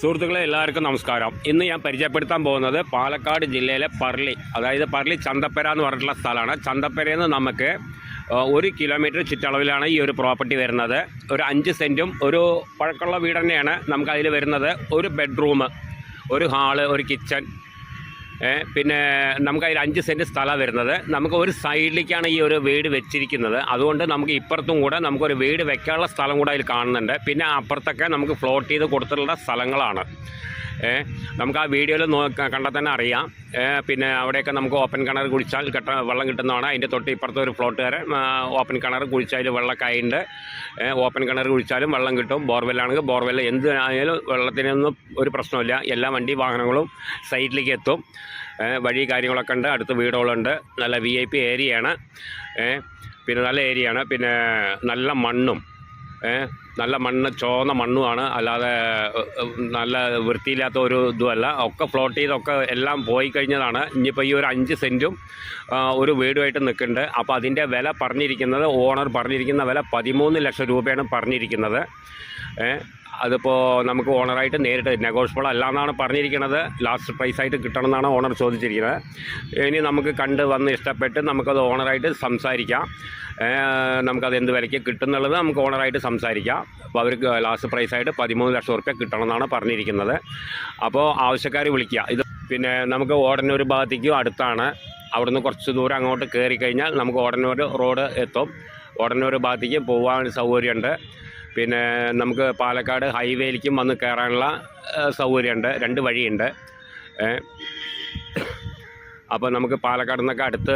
സുഹൃത്തുക്കളെ എല്ലാവർക്കും നമസ്കാരം. ഇന്ന് ഞാൻ പരിചയപ്പെടുത്താൻ പോകുന്നത് പാലക്കാട് ജില്ലയിലെ പർളി അതായത് പർളി ചന്തപ്പര എന്ന് പറഞ്ഞിട്ടുള്ള സ്ഥലമാണ്. ചന്തപ്പരയിൽ നിന്ന് നമുക്ക് ഒരു കിലോമീറ്റർ ചുറ്റളവിലാണ് ഈ ഒരു പ്രോപ്പർട്ടി വരുന്നത്. ഒരു അഞ്ച് സെന്റും ഒരു പഴക്കമുള്ള വീട് തന്നെയാണ് നമുക്ക് അതിൽ വരുന്നത്. ഒരു ബെഡ്റൂം ഒരു ഹാൾ ഒരു കിച്ചൺ പിന്നെ നമുക്ക് അതിൽ അഞ്ച് സെന്റ് സ്ഥലമാണ് വരുന്നത്. നമുക്ക് ഒരു സൈഡിലേക്കാണ് ഈ ഒരു വീട് വെച്ചിരിക്കുന്നത്. അതുകൊണ്ട് നമുക്ക് ഇപ്പുറത്തും കൂടെ നമുക്കൊരു വീട് വെക്കാനുള്ള സ്ഥലം കൂടെ അതിൽ കാണുന്നുണ്ട്. പിന്നെ അപ്പുറത്തൊക്കെ നമുക്ക് ഫ്ലോട്ട് ചെയ്ത് കൊടുത്തിട്ടുള്ള സ്ഥലങ്ങളാണ്. നമുക്ക് ആ വീഡിയോയിൽ കണ്ടാൽ തന്നെ അറിയാം. പിന്നെ അവിടെയൊക്കെ നമുക്ക് ഓപ്പൺ കിണർ കുഴിച്ചാൽ കിട്ട വെള്ളം കിട്ടുന്നതാണ്. അതിന്റെ തൊട്ട് ഇപ്പുറത്തെ ഒരു പ്ലോട്ടുകാരെ ഓപ്പൺ കിണർ കുഴിച്ചാൽ വെള്ളമൊക്കെ ഉണ്ട്. ഓപ്പൺ കിണർ കുഴിച്ചാലും വെള്ളം കിട്ടും. ബോർവെല്ലാണെങ്കിൽ ബോർവെൽ എന്ത് ആയാലും വെള്ളത്തിനൊന്നും ഒരു പ്രശ്നമില്ല എല്ലാ വണ്ടി വാഹനങ്ങളും സൈഡിലേക്ക് എത്തും. വഴി കാര്യങ്ങളൊക്കെ ഉണ്ട്. അടുത്ത് വീടുകളുണ്ട്. നല്ല വി ഐ പി ഏരിയയാണ് പിന്നെ നല്ല ഏരിയയാണ് പിന്നെ നല്ല മണ്ണും. നല്ല മണ്ണ് ചോന്ന മണ്ണുമാണ്. അല്ലാതെ നല്ല വൃത്തിയില്ലാത്ത ഒരു ഇതുമല്ല. ഒക്കെ ഫ്ലോട്ട് ചെയ്തൊക്കെ എല്ലാം പോയി കഴിഞ്ഞതാണ്. ഇനിയിപ്പോൾ ഈ ഒരു അഞ്ച് സെന്റും ഒരു വീടുമായിട്ട് നിൽക്കുന്നുണ്ട്. അപ്പോൾ അതിന്റെ വില പറഞ്ഞിരിക്കുന്നത് ഓണർ പറഞ്ഞിരിക്കുന്ന വില പതിമൂന്ന് ലക്ഷം രൂപയാണ് പറഞ്ഞിരിക്കുന്നത്. അതിപ്പോൾ നമുക്ക് ഓണറായിട്ട് നേരിട്ട് നെഗോഷ്യബിൾ അല്ല എന്നാണ് പറഞ്ഞിരിക്കുന്നത് ലാസ്റ്റ് പ്രൈസ് പ്രൈസായിട്ട് കിട്ടണമെന്നാണ് ഓണർ ചോദിച്ചിരിക്കുന്നത്. ഇനി നമുക്ക് കണ്ട് വന്ന് ഇഷ്ടപ്പെട്ട് നമുക്കത് ഓണറായിട്ട് സംസാരിക്കാം. നമുക്കത് എന്ത് വിലയ്ക്ക് കിട്ടുന്നുള്ളത് നമുക്ക് ഓണറായിട്ട് സംസാരിക്കാം. അപ്പോൾ അവർക്ക് ലാസ്റ്റ് പ്രൈസ് ആയിട്ട് പതിമൂന്ന് ലക്ഷം റുപ്യ കിട്ടണമെന്നാണ് പറഞ്ഞിരിക്കുന്നത്. അപ്പോൾ ആവശ്യക്കാർ വിളിക്കുക. ഇത് പിന്നെ നമുക്ക് ഓടനൂർ ഭാഗത്തേക്കും അടുത്താണ്. അവിടുന്ന് കുറച്ച് ദൂരം അങ്ങോട്ട് കയറി കഴിഞ്ഞാൽ നമുക്ക് ഓടനൂർ റോഡ് എത്തും. ഓടന്നൂർ ഭാഗത്തേക്ക് പോകാൻ സൗകര്യമുണ്ട്. പിന്നെ നമുക്ക് പാലക്കാട് ഹൈവേയിലേക്കും വന്ന് കയറാനുള്ള സൗകര്യമുണ്ട്. രണ്ട് വഴിയുണ്ട്. അപ്പോൾ നമുക്ക് പാലക്കാട് നിന്നൊക്കെ അടുത്ത്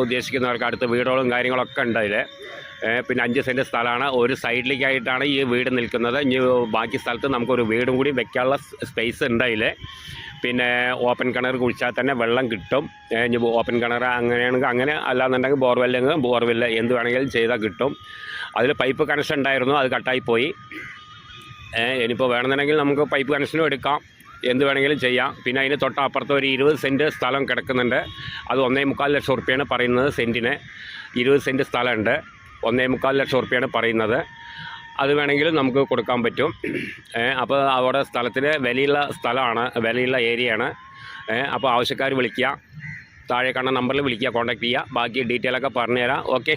ഉദ്ദേശിക്കുന്നവർക്ക് അടുത്ത് വീടുകളും കാര്യങ്ങളൊക്കെ ഉണ്ട് അതിൽ പിന്നെ അഞ്ച് സെന്റ് സ്ഥലമാണ്. ഒരു സൈഡിലേക്കായിട്ടാണ് ഈ വീട് നിൽക്കുന്നത്. ഇനി ബാക്കി സ്ഥലത്ത് നമുക്കൊരു വീടും കൂടി വെക്കാനുള്ള സ്പേസ് ഉണ്ട് അതിൽ പിന്നെ ഓപ്പൺ കിണർ കുഴിച്ചാൽ തന്നെ വെള്ളം കിട്ടും. ഇനി ഓപ്പൺ കിണർ അങ്ങനെയാണെങ്കിൽ അങ്ങനെ അല്ലാന്നുണ്ടെങ്കിൽ ബോർവെല്ലെങ്കിൽ ബോർവെല്ല് എന്ത് വേണമെങ്കിലും ചെയ്താൽ കിട്ടും. അതിൽ പൈപ്പ് കണക്ഷൻ ഉണ്ടായിരുന്നു അത് കട്ടായി പോയി. ഏഹ് ഇനിയിപ്പോൾ വേണമെന്നുണ്ടെങ്കിൽ നമുക്ക് പൈപ്പ് കണക്ഷനും എടുക്കാം. എന്ത് വേണമെങ്കിലും ചെയ്യാം. പിന്നെ അതിന് തൊട്ടപ്പുറത്ത് ഒരു ഇരുപത് സെന്റ് സ്ഥലം കിടക്കുന്നുണ്ട്. അത് ഒന്നേ മുക്കാൽ ലക്ഷം ഉറുപ്പ്യാണ് പറയുന്നത് സെന്റിന് ഇരുപത് സെന്റ് സ്ഥലമുണ്ട്. ഒന്നേ മുക്കാൽ ലക്ഷം ഉറുപ്പ്യാണ് പറയുന്നത്. അത് വേണമെങ്കിൽ നമുക്ക് കൊടുക്കാൻ പറ്റും. അപ്പോൾ അവിടെ സ്ഥലത്തിന് വിലയുള്ള സ്ഥലമാണ് വിലയുള്ള ഏരിയയാണ്. അപ്പോൾ ആവശ്യക്കാർ വിളിക്കുക. താഴെ കാണുന്ന നമ്പറിൽ വിളിക്കുക കോൺടാക്ട് ചെയ്യുക. ബാക്കി ഡീറ്റെയിലൊക്കെ പറഞ്ഞുതരാം. ഓക്കെ